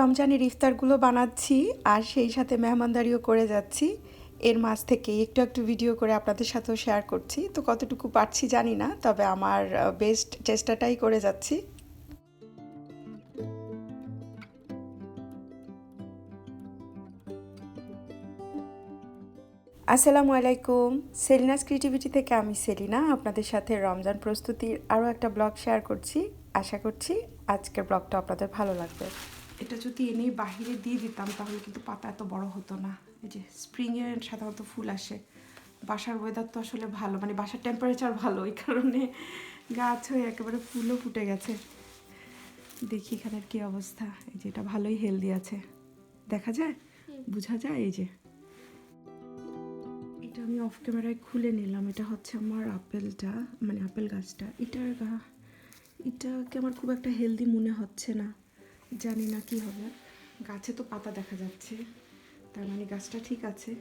রমজানের ইফতারগুলো বানাচ্ছি আর সেই সাথে মেহমানদারিও করে যাচ্ছি। এর মাঝ থেকে একটু একটু ভিডিও করে আপনাদের সাথেও শেয়ার করছি। তো কতটুকু পারছি জানি না, তবে আমার বেস্ট চেষ্টাটাই করে যাচ্ছি। আসসালামু আলাইকুম। সেলিনাস ক্রিয়েটিভিটি থেকে আমি সেলিনা, আপনাদের সাথে রমজান প্রস্তুতির আরও একটা ব্লগ শেয়ার করছি। আশা করছি আজকের ব্লগটা আপনাদের ভালো লাগবে। এটা যদি এনে বাহিরে দিয়ে দিতাম তাহলে কিন্তু পাতা এত বড় হতো না। এই যে স্প্রিংয়ের সাধারণত ফুল আসে। বাসার ওয়েদার তো আসলে ভালো মানে বাসার টেম্পারেচার ভালো এই কারণে গাছ হয়ে একেবারে ফুলও ফুটে গেছে। দেখি এখানের কি অবস্থা। এই যে এটা ভালোই হেলদি আছে। দেখা যায়? বোঝা যায় এই যে? এটা আমি অফ ক্যামেরায় খুলে নিলাম। এটা হচ্ছে আমার আপেলটা মানে আপেল গাছটা। এটার গা- এটাকে আমার খুব একটা হেলদি মনে হচ্ছে না। জানি না কি হবে। গাছে তো পাতা দেখা যাচ্ছে। তার মানে গাছটা ঠিক আছে।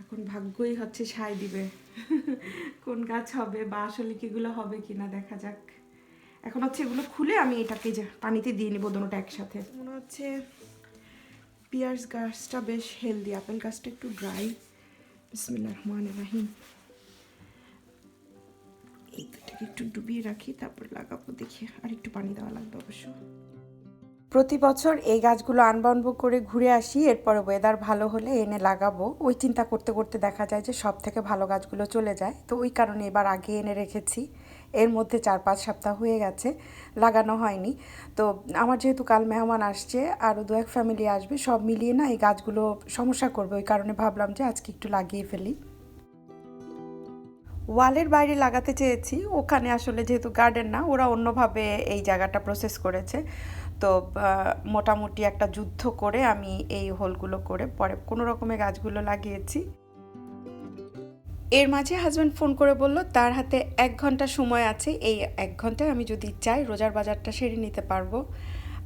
এখন ভাগ্যই হচ্ছে সায় দিবে। কোন গাছ হবে বা আসলে কিগুলো হবে কি না দেখা যাক। এখন হচ্ছে এগুলো খুলে আমি এটাকে পানিতে দিয়ে নিব দোনোটা একসাথে। মনে হচ্ছে পিয়ার্স গাছটা বেশ হেলদি আপেল গাছটা একটু ড্রাই বিসমিল্লাহ রহমান রাহিম। দুটাকে একটু ডুবিয়ে রাখি, তারপর লাগাবো দেখি। আর একটু পানি দেওয়া লাগবে অবশ্য। প্রতি বছর এই গাছগুলো আনবানবো করে ঘুরে আসি, এরপরে ওয়েদার ভালো হলে এনে লাগাবো। ওই চিন্তা করতে করতে দেখা যায় যে সব থেকে ভালো গাছগুলো চলে যায়। তো ওই কারণে এবার আগে এনে রেখেছি। এর মধ্যে চার পাঁচ সপ্তাহ হয়ে গেছে, লাগানো হয়নি। তো আমার যেহেতু কাল মেহমান আসছে, আরও দু এক ফ্যামিলি আসবে, সব মিলিয়ে না এই গাছগুলো সমস্যা করবে। ওই কারণে ভাবলাম যে আজকে একটু লাগিয়ে ফেলি। ওয়ালের বাইরে লাগাতে চেয়েছি। ওখানে আসলে যেহেতু গার্ডেন না, ওরা অন্যভাবে এই জায়গাটা প্রসেস করেছে। তো মোটামুটি একটা যুদ্ধ করে আমি এই হোলগুলো করে পরে কোনো রকমে গাছগুলো লাগিয়েছি। এর মাঝে হাজব্যান্ড ফোন করে বলল, তার হাতে এক ঘণ্টা সময় আছে, এই এক ঘন্টায় আমি যদি চাই রোজার বাজারটা সেরে নিতে পারব।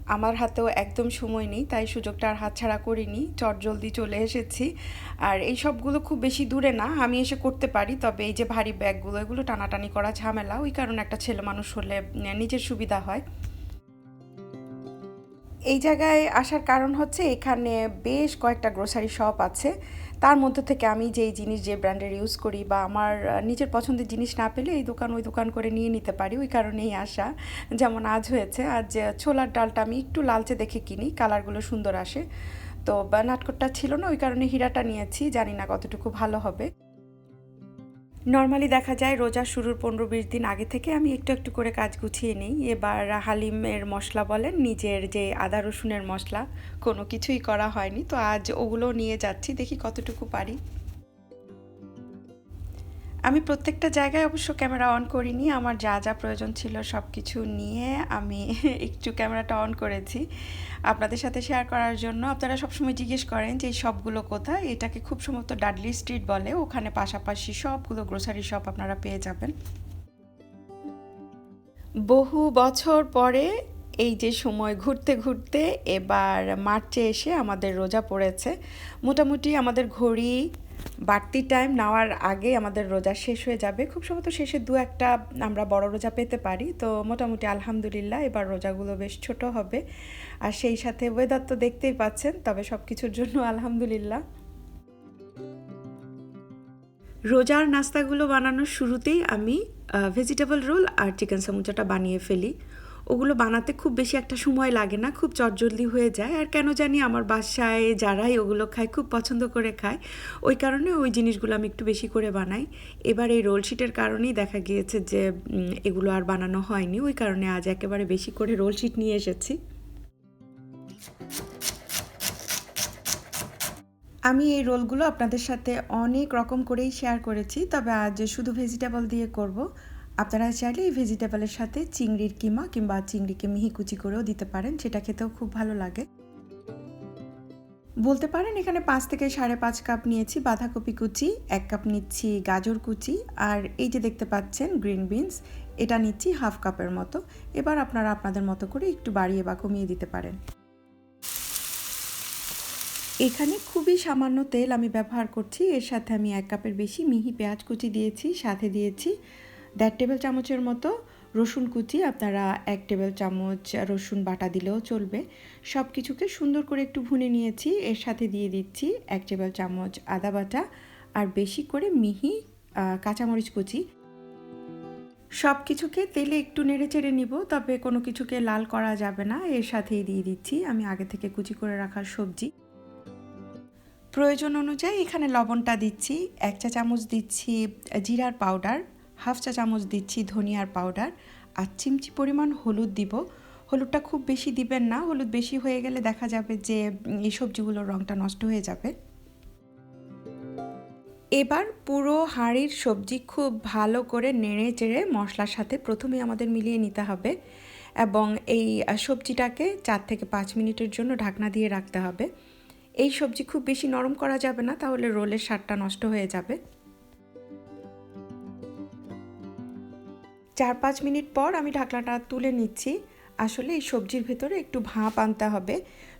আমার হাতেও একদম সময় নেই, তাই সুযোগটা আর হাতছাড়া করিনি, চট জলদি চলে এসেছি। আর এই সবগুলো খুব বেশি দূরে না, আমি এসে করতে পারি, তবে এই যে ভারী ব্যাগগুলো, এগুলো টানাটানি করা ঝামেলা, ওই কারণে একটা ছেলে মানুষ হলে নিজের সুবিধা হয়। এই জায়গায় আসার কারণ হচ্ছে এখানে বেশ কয়েকটা গ্রোসারি শপ আছে। তার মধ্যে থেকে আমি যেই জিনিস যে ব্র্যান্ডের ইউজ করি বা আমার নিজের পছন্দের জিনিস না পেলে এই দোকান ওই দোকান করে নিয়ে নিতে পারি। ওই কারণেই আসা। যেমন আজ হয়েছে, আজ ছোলার ডালটা আমি একটু লালচে দেখে কিনি কালারগুলো সুন্দর আসে। তো নাটকটা ছিল না, ওই কারণে হীরাটা নিয়েছি, জানি না কতটুকু ভালো হবে। নর্মালি দেখা যায় রোজা শুরুর পনেরো বিশ দিন আগে থেকে আমি একটু একটু করে কাজ গুছিয়ে নিই। এবার হালিমের মশলা বলেন, নিজের যে আদা রসুনের মশলা, কোনো কিছুই করা হয়নি। তো আজ ওগুলো নিয়ে যাচ্ছি, দেখি কতটুকু পারি। আমি প্রত্যেকটা জায়গায় অবশ্য ক্যামেরা অন করিনি, আমার যা যা প্রয়োজন ছিল সব কিছু নিয়ে আমি একটু ক্যামেরাটা অন করেছি। আপনাদের সাথে শেয়ার করার জন্য আপনারা সবসময় জিজ্ঞেস করেন যে এই সবগুলো কোথায়? এটাকে খুব সম্ভবত ডাডলি স্ট্রিট বলে, ওখানে পাশাপাশি সবগুলো গ্রোসারি শপ আপনারা পেয়ে যাবেন। বহু বছর পরে এই যে সময় ঘুরতে ঘুরতে এবার মার্চে এসে আমাদের রোজা পড়েছে। মোটামুটি আমাদের ঘড়ি বাড়তি টাইম নেওয়ার আগে আমাদের রোজা শেষ হয়ে যাবে। খুব সম্ভবত শেষে দু একটা আমরা বড় রোজা পেতে পারি। তো মোটামুটি আলহামদুলিল্লাহ, এবার রোজাগুলো বেশ ছোট হবে। আর সেই সাথে ওয়েদার তো দেখতেই পাচ্ছেন, তবে সব কিছুর জন্য আলহামদুলিল্লাহ। রোজার নাস্তাগুলো বানানোর শুরুতেই আমি ভেজিটেবল রোল আর চিকেন সামুচাটা বানিয়ে ফেলি। ওগুলো বানাতে খুব বেশি একটা সময় লাগে না, খুব চটজলদি হয়ে যায়। আর কেন জানি আমার বাসায় যারাই ওগুলো খায়, খুব পছন্দ করে খায়। ওই কারণে ওই জিনিসগুলো আমি একটু বেশি করে বানাই। এবার এই রোল শিটের কারণেই দেখা গিয়েছে যে এগুলো আর বানানো হয়নি। ওই কারণে আজ একেবারে বেশি করে রোল শিট নিয়ে এসেছি। আমি এই রোলগুলো আপনাদের সাথে অনেক রকম করেই শেয়ার করেছি। তবে আজ শুধু ভেজিটেবল দিয়ে করব। আপনারা চাইলে এই ভেজিটেবলের সাথে চিংড়ির কিমা কিংবা চিংড়িকে মিহি কুচি করেও দিতে পারেন, সেটা খেতেও খুব ভালো লাগে। বলতে পারেন এখানে পাঁচ থেকে সাড়ে পাঁচ কাপ নিয়েছি বাঁধাকপি কুচি, এক কাপ নিচ্ছি গাজর কুচি, আর এই যে দেখতে পাচ্ছেন গ্রিন বিনস, এটা নিচ্ছি হাফ কাপের মতো। এবার আপনারা আপনাদের মতো করে একটু বাড়িয়ে বা কমিয়ে দিতে পারেন। এখানে খুবই সামান্য তেল আমি ব্যবহার করছি, এর সাথে আমি এক কাপের বেশি মিহি পেঁয়াজ কুচি দিয়েছি, সাথে দিয়েছি দেড় টেবিল চামচের মতো রসুন কুচি, আপনারা এক টেবিল চামচ রসুন বাটা দিলেও চলবে। সব কিছুকে সুন্দর করে একটু ভুনে নিয়েছি, এর সাথে দিয়ে দিচ্ছি এক টেবিল চামচ আদা বাটা আর বেশি করে মিহি কাঁচামরিচ কুচি। সব কিছুকে তেলে একটু নেড়ে চেড়ে নিব, তবে কোনো কিছুকে লাল করা যাবে না, এর সাথেই দিয়ে দিচ্ছি আমি আগে থেকে কুচি করে রাখা সবজি। প্রয়োজন অনুযায়ী এখানে লবণটা দিচ্ছি, এক চা চামচ দিচ্ছি জিরার পাউডার। হাফ চা চামচ দিচ্ছি ধনিয়ার পাউডার আর চিমচি পরিমাণ হলুদ দিব। হলুদটা খুব বেশি দিবেন না, হলুদ বেশি হয়ে গেলে দেখা যাবে যে এই সবজিগুলোর রঙটা নষ্ট হয়ে যাবে। এবার পুরো হাঁড়ির সবজি খুব ভালো করে নেড়ে চেড়ে মশলার সাথে প্রথমে আমাদের মিলিয়ে নিতে হবে এবং এই সবজিটাকে চার থেকে পাঁচ মিনিটের জন্য ঢাকনা দিয়ে রাখতে হবে। এই সবজি খুব বেশি নরম করা যাবে না, তাহলে রোলের স্বাদটা নষ্ট হয়ে যাবে। চার পাঁচ মিনিট পর আমি ঢাকনাটা তুলে নিচ্ছি। আসলে এই সবজির ভেতরে একটু ভাপ আনতে হবে।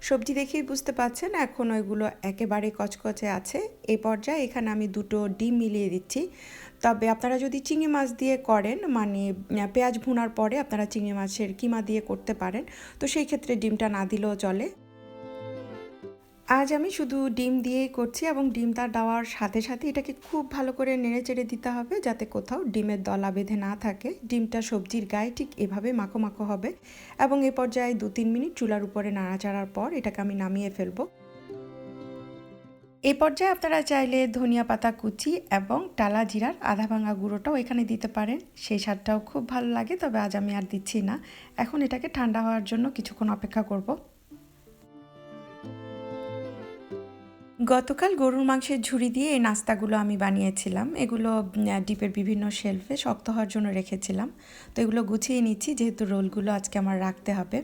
সবজি দেখেই বুঝতে পাচ্ছেন এখন ওইগুলো একেবারে কচকচে আছে। এই পর্যায়ে এখানে আমি দুটো ডিম মিলিয়ে দিচ্ছি। তবে আপনারা যদি চিংড়ি মাছ দিয়ে করেন মানে পেঁয়াজ ভুনার পরে আপনারা চিংড়ি মাছের কিমা দিয়ে করতে পারেন। তো সেই ক্ষেত্রে ডিমটা না দিলেও চলে। আজ আমি শুধু ডিম দিয়েই করছি এবং ডিমটা দেওয়ার সাথে সাথে এটাকে খুব ভালো করে নেড়ে চেড়ে দিতে হবে যাতে কোথাও ডিমের দলা বেঁধে না থাকে। ডিমটা সবজির গায়ে ঠিক এভাবে মাখো মাখো হবে এবং এ পর্যায়ে দু তিন মিনিট চুলার উপরে নাড়াচাড়ার পর এটাকে আমি নামিয়ে ফেলব। এ পর্যায়ে আপনারা চাইলে ধনিয়া পাতা কুচি এবং টালা জিরার আধা ভাঙা গুঁড়োটাও এখানে দিতে পারেন। সেই স্বাদটাও খুব ভালো লাগে, তবে আজ আমি আর দিচ্ছি না। এখন এটাকে ঠান্ডা হওয়ার জন্য কিছুক্ষণ অপেক্ষা করব। গতকাল গরুর মাংসের ঝুড়ি দিয়ে এই নাস্তাগুলো আমি বানিয়েছিলাম। এগুলো ডিপের বিভিন্ন শেলফে শক্ত হওয়ার জন্য রেখেছিলাম। তো এগুলো গুছিয়ে নিচ্ছি, যেহেতু রোলগুলো আজকে আমার রাখতে হবে।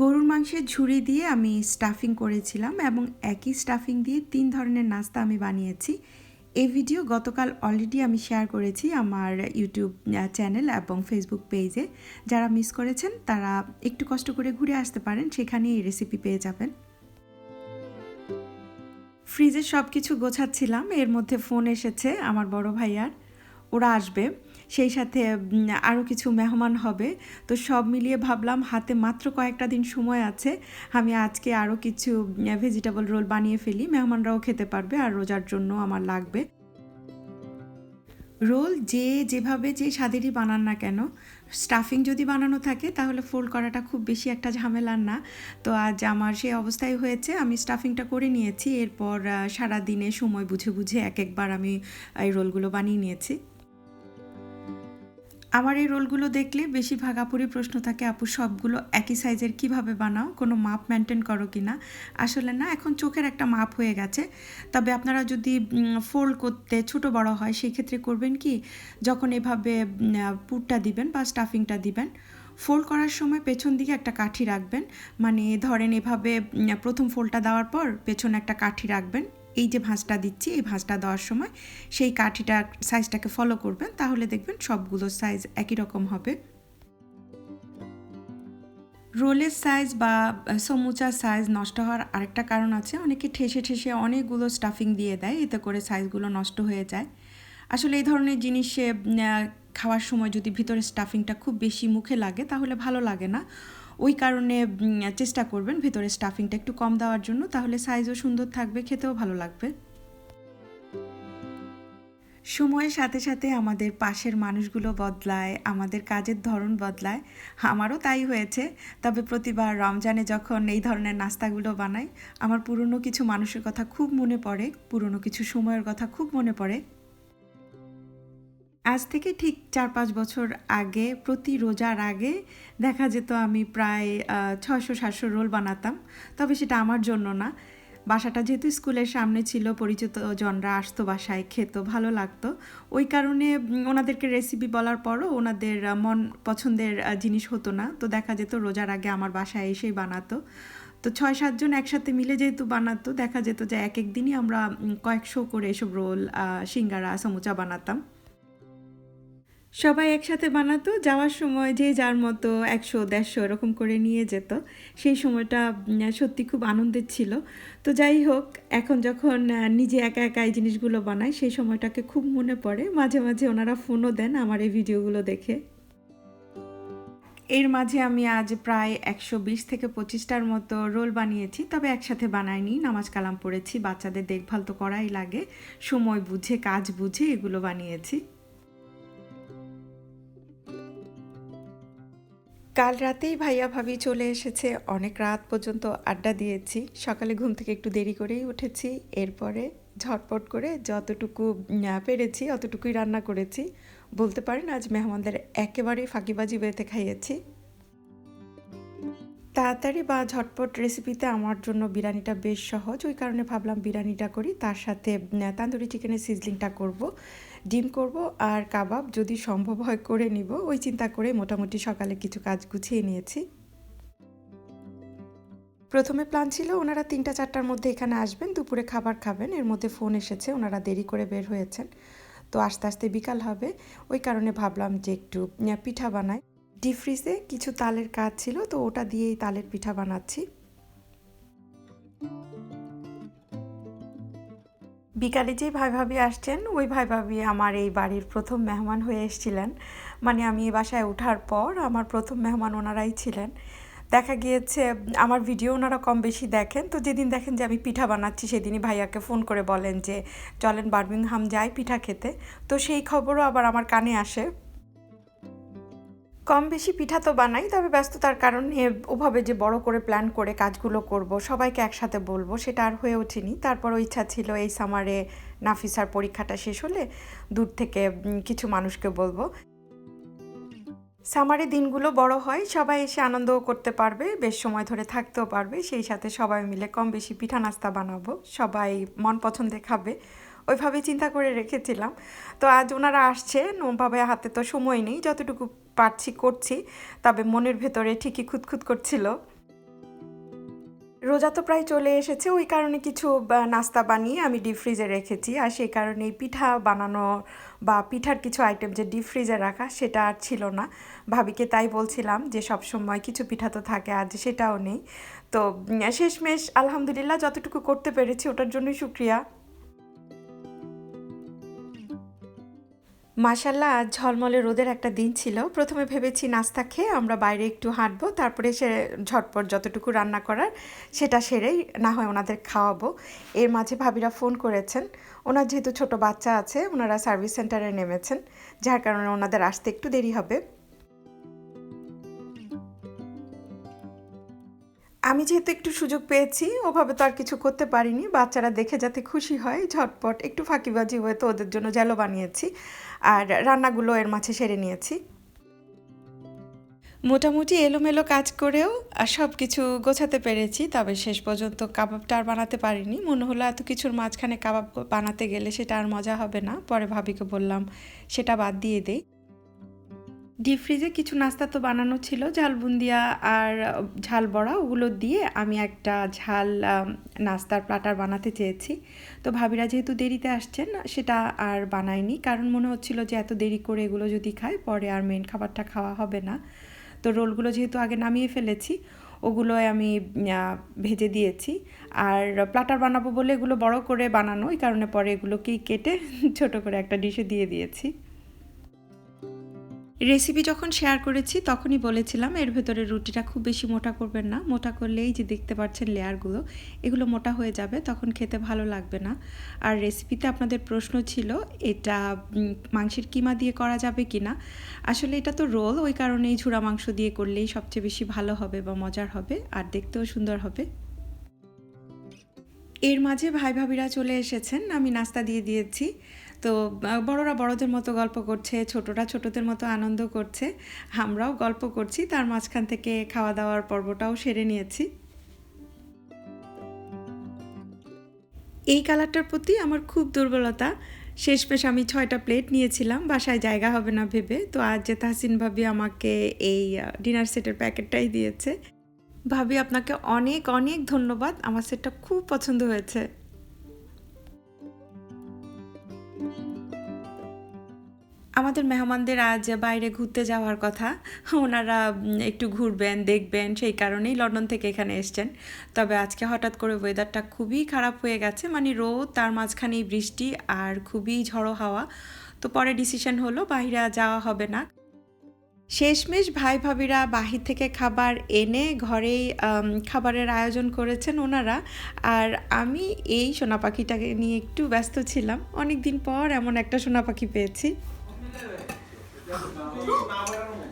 গরুর মাংসের ঝুড়ি দিয়ে আমি স্টাফিং করেছিলাম এবং একই স্টাফিং দিয়ে তিন ধরনের নাস্তা আমি বানিয়েছি। এই ভিডিও গতকাল অলরেডি আমি শেয়ার করেছি আমার ইউটিউব চ্যানেল এবং ফেসবুক পেজে যারা মিস করেছেন, তারা একটু কষ্ট করে ঘুরে আসতে পারেন সেখানে এই রেসিপি পেয়ে যাবেন। ফ্রিজে সব কিছু গোছাচ্ছিলাম। এর মধ্যে ফোন এসেছে আমার বড় ভাইয়ার। ওরা আসবে। সেই সাথে আরও কিছু মেহমান হবে। তো সব মিলিয়ে ভাবলাম হাতে মাত্র কয়েকটা দিন সময় আছে। আমি আজকে আরও কিছু ভেজিটেবল রোল বানিয়ে ফেলি। মেহমানরাও খেতে পারবে আর রোজার জন্য আমার লাগবে। রোল যে যেভাবে যে স্বাদেরই বানান না কেন, স্টাফিং যদি বানানো থাকে তাহলে ফোল্ড করাটা খুব বেশি একটা ঝামেলার না। তো আজ আমার সেই অবস্থায় হয়েছে, আমি স্টাফিংটা করে নিয়েছি, এরপর সারা দিনে সময় বুঝে বুঝে এক একবার আমি, এই রোলগুলো বানিয়ে নিয়েছি। আমার এই রোলগুলো দেখলে বেশি ভাগাপুরি প্রশ্ন থাকে, আপু, সবগুলো একই সাইজের কীভাবে বানাও? কোনো মাপ মেনটেন করো কি না? আসলে না, এখন চোখের একটা মাপ হয়ে গেছে। তবে আপনারা যদি ফোল্ড করতে ছোট বড় হয় সেই ক্ষেত্রে করবেন কি, যখন এভাবে পুরটা দিবেন বা স্টাফিংটা দিবেন ফোল্ড করার সময় পেছন দিকে একটা কাঠি রাখবেন। মানে ধরেন এভাবে প্রথম ফোল্ডটা দেওয়ার পর পেছনে একটা কাঠি রাখবেন। এই যে ভাঁজটা দিচ্ছি, এই ভাঁজটা দেওয়ার সময় সেই কাঠিটা সাইজটাকে ফলো করবেন, তাহলে দেখবেন সবগুলো সাইজ একই রকম হবে। রোলের সাইজ বা সমুচার সাইজ নষ্ট হওয়ার আরেকটা কারণ আছে, অনেকে ঠেসে ঠেসে অনেকগুলো স্টাফিং দিয়ে দেয়, এতে করে সাইজগুলো নষ্ট হয়ে যায়। আসলে এই ধরনের জিনিসে খাওয়ার সময় যদি ভিতরে স্টাফিংটা খুব বেশি মুখে লাগে, তাহলে ভালো লাগে না। ওই কারণে চেষ্টা করবেন ভেতরে স্টাফিংটা একটু কম দেওয়ার জন্য, তাহলে সাইজও সুন্দর থাকবে, খেতেও ভালো লাগবে। সময়ের সাথে সাথে আমাদের পাশের মানুষগুলো বদলায়, আমাদের কাজের ধরন বদলায়। আমারও তাই হয়েছে, তবে প্রতিবার রমজানে যখন এই ধরনের নাস্তাগুলো বানাই, আমার পুরনো কিছু মানুষের কথা খুব মনে পড়ে, পুরনো কিছু সময়ের কথা খুব মনে পড়ে। আজ থেকে ঠিক চার পাঁচ বছর আগে, প্রতি রোজার আগে দেখা যেত আমি প্রায় ছয়শো, সাতশো রোল বানাতাম। তবে সেটা আমার জন্য না। বাসাটা যেহেতু স্কুলের সামনে ছিল, পরিচিত জনরা আসতো বাসায়, খেত, ভালো লাগতো। ওই কারণে ওনাদেরকে রেসিপি বলার পরও ওনাদের মন পছন্দের জিনিস হতো না। তো দেখা যেত রোজার আগে আমার বাসায় এসেই বানাতো। তো ছয় সাতজন একসাথে মিলে যেহেতু বানাতো, দেখা যেত যে এক এক দিনই আমরা কয়েকশো করে এসব রোল সিঙ্গারা, সমুচা বানাতাম। সবাই একসাথে বানাতো, যাওয়ার সময় যে যার মতো একশো, দেড়শো এরকম করে নিয়ে যেত। সেই সময়টা সত্যি খুব আনন্দের ছিল। তো যাই হোক, এখন যখন নিজে একা একা এই জিনিসগুলো বানাই, সেই সময়টাকে খুব মনে পড়ে। মাঝে মাঝে ওনারা ফোনও দেন আমার এই ভিডিওগুলো দেখে। এর মাঝে আমি আজ প্রায় একশো বিশ থেকে পঁচিশটার মতো রোল বানিয়েছি, তবে একসাথে বানাইনি। নামাজ কালাম পড়েছি, বাচ্চাদের দেখভাল তো করাই লাগে। সময় বুঝে, কাজ বুঝে এগুলো বানিয়েছি। কাল রাতেই ভাইয়া ভাবি চলে এসেছে। অনেক রাত পর্যন্ত আড্ডা দিয়েছি। সকালে ঘুম থেকে একটু দেরি করেই উঠেছি। এরপরে ঝটপট করে যতটুকু পেরেছি, অতটুকুই রান্না করেছি। বলতে পারেন, আজ মেহমানদের একেবারেই ফাঁকিবাজি বেতে খাইয়েছি। তাড়াতাড়ি বা ঝটপট রেসিপিতে আমার জন্য বিরিয়ানিটা বেশ সহজ। ওই কারণে ভাবলাম বিরিয়ানিটা করি। তার সাথে তান্দুরি চিকেনের সিজলিংটা করব। ডিম করব আর কাবাব যদি সম্ভব হয় করে নিব। ওই চিন্তা করে মোটামুটি সকালে কিছু কাজ গুছিয়ে নিয়েছি। প্রথমে প্ল্যান ছিল ওনারা তিনটা চারটার মধ্যে এখানে আসবেন, দুপুরে খাবার খাবেন। এর মধ্যে ফোন এসেছে, ওনারা দেরি করে বের হয়েছেন। তো আস্তে আস্তে বিকাল হবে। ওই কারণে ভাবলাম যে একটু পিঠা বানাই। ডিপ ফ্রিজে কিছু তালের কাজ ছিল, তো ওটা দিয়েই তালের পিঠা বানাচ্ছি। বিকালে যেই ভাই ভাবি আসছেন, ওই ভাই ভাবি আমার এই বাড়ির প্রথম মেহমান হয়ে এসেছিলেন। মানে আমি এই বাসায় ওঠার পর আমার প্রথম মেহমান ওনারাই ছিলেন। দেখা গিয়েছে, আমার ভিডিও ওনারা কম বেশি দেখেন। তো যেদিন দেখেন যে আমি পিঠা বানাচ্ছি, সেদিনই ভাইয়াকে ফোন করে বলেন যে, চলেন বার্মিংহাম যাই পিঠা খেতে। তো সেই খবরও আবার আমার কানে আসে। কম বেশি পিঠা তো বানাই, তবে ব্যস্ততার কারণে ওভাবে যে বড় করে প্ল্যান করে কাজগুলো করব, সবাইকে একসাথে বলব, সেটা আর হয়ে ওঠেনি। তারপরও ইচ্ছা ছিল এই সামারে নাফিসার পরীক্ষাটা শেষ হলে দূর থেকে কিছু মানুষকে বলব। সামারে দিনগুলো বড় হয়, সবাই এসে আনন্দও করতে পারবে, বেশ সময় ধরে থাকতেও পারবে, সেই সাথে সবাই মিলে কম বেশি পিঠা নাস্তা বানাবো, সবাই মন পছন্দে খাবে। ওইভাবে চিন্তা করে রেখেছিলাম। তো আজ ওনারা আসছে ওভাবে হাতে তো সময় নেই, যতটুকু পারছি করছি, তবে মনের ভেতরে ঠিকই খুঁতখুত করছিল। রোজা তো প্রায় চলে এসেছে, ওই কারণে কিছু নাস্তা বানিয়ে আমি ডিপ ফ্রিজে রেখেছি। আর সেই কারণে পিঠা বানানো বা পিঠার কিছু আইটেম যে ডিপ ফ্রিজে রাখা, সেটা আর ছিল না। ভাবিকে তাই বলছিলাম যে, সব সময় কিছু পিঠা তো থাকে, আজ সেটাও নেই। তো শেষমেশ আলহামদুলিল্লাহ যতটুকু করতে পেরেছি, ওটার জন্যই শুক্রিয়া। মাশাল্লাহ আজ ঝলমলে রোদের একটা দিন ছিল। প্রথমে ভেবেছি নাস্তা খেয়ে আমরা বাইরে একটু হাঁটবো, তারপরে সে ঝটপট যতটুকু রান্না করার সেটা সেরেই না হয় ওনাদের খাওয়াবো। এর মাঝে ভাবিরা ফোন করেছেন। ওনার যেহেতু ছোট বাচ্চা আছে, ওনারা সার্ভিস সেন্টারে নেমেছেন, যার কারণে ওনাদের আসতে একটু দেরি হবে। আমি যেহেতু একটু সুযোগ পেয়েছি, ওভাবে তো আর কিছু করতে পারিনি। বাচ্চারা দেখে যাতে খুশি হয়, ঝটপট একটু ফাঁকিবাজি হয়ে তো ওদের জন্য জেলো বানিয়েছি আর রান্নাগুলো এর মাঝে সেরে নিয়েছি। মোটামুটি এলোমেলো কাজ করেও সব কিছু গোছাতে পেরেছি, তবে শেষ পর্যন্ত কাবাবটা আর বানাতে পারিনি। মনে হলো এত কিছুর মাঝখানে কাবাব বানাতে গেলে সেটা আর মজা হবে না। পরে ভাবিকে বললাম, সেটা বাদ দিয়ে দেই। ডিপ ফ্রিজে কিছু নাস্তা তো বানানো ছিল ঝাল বুন্দিয়া আর ঝাল বড়া, ওগুলো দিয়ে আমি একটা ঝাল নাস্তার প্লাটার বানাতে চেয়েছি। তো ভাবিরা যেহেতু দেরিতে আসছেন, সেটা আর বানায়নি। কারণ মনে হচ্ছিল যে এত দেরি করে এগুলো যদি খায়, পরে আর মেন খাবারটা খাওয়া হবে না। তো রোলগুলো যেহেতু আগে নামিয়ে ফেলেছি, ওগুলোয় আমি ভেজে দিয়েছি। আর প্লাটার বানাবো বলে এগুলো বড় করে বানানো এই কারণে পরে এগুলোকেই কেটে ছোট করে একটা ডিশে দিয়ে দিয়েছি। রেসিপি যখন শেয়ার করেছি, তখনই বলেছিলাম, এর ভেতরে রুটিটা খুব বেশি মোটা করবেন না। মোটা করলেই যে দেখতে পাচ্ছেন লেয়ারগুলো এগুলো মোটা হয়ে যাবে, তখন খেতে ভালো লাগবে না। আর রেসিপিতে আপনাদের প্রশ্ন ছিল, এটা মাংসের কিমা দিয়ে করা যাবে কি না আসলে এটা তো রোল, ওই কারণেই ঝুড়া মাংস দিয়ে করলেই সবচেয়ে বেশি ভালো হবে বা মজার হবে, আর দেখতেও সুন্দর হবে। এর মাঝে ভাই ভাবিরা চলে এসেছেন, আমি নাস্তা দিয়ে দিয়েছি। তো বড়রা বড়দের মতো গল্প করছে, ছোটরা ছোটদের মতো আনন্দ করছে, আমরাও গল্প করছি, তার মাঝখান থেকে খাওয়া দাওয়ার পর্বটাও সেরে নিয়েছি। এই কালারটার প্রতি আমার খুব দুর্বলতা। শেষমেশ আমি ছয়টা প্লেট নিয়েছিলাম, বাসায় জায়গা হবে না ভেবে, তো আজ যে তাহসিন ভাবি আমাকে এই ডিনার সেটের প্যাকেটটাই দিয়েছে। ভাবি আপনাকে অনেক অনেক ধন্যবাদ, আমার সেটটা খুব পছন্দ হয়েছে। আমাদের মেহমানদের আজ বাইরে ঘুরতে যাওয়ার কথা। ওনারা একটু ঘুরবেন, দেখবেন, সেই কারণেই লন্ডন থেকে এখানে এসছেন। তবে আজকে হঠাৎ করে ওয়েদারটা খুবই খারাপ হয়ে গেছে মানে রোদ, তার মাঝখানেই বৃষ্টি আর খুবই ঝড়ো হাওয়া। তো পরে ডিসিশন হলো, বাইরে যাওয়া হবে না। শেষমেশ ভাই ভাবিরা বাহির থেকে খাবার এনে ঘরেই খাবারের আয়োজন করেছেন ওনারা। আর আমি এই সোনা পাখিটাকে নিয়ে একটু ব্যস্ত ছিলাম। অনেক দিন পর এমন একটা সোনা পাখি পেয়েছি। มาไว้แล้วหนู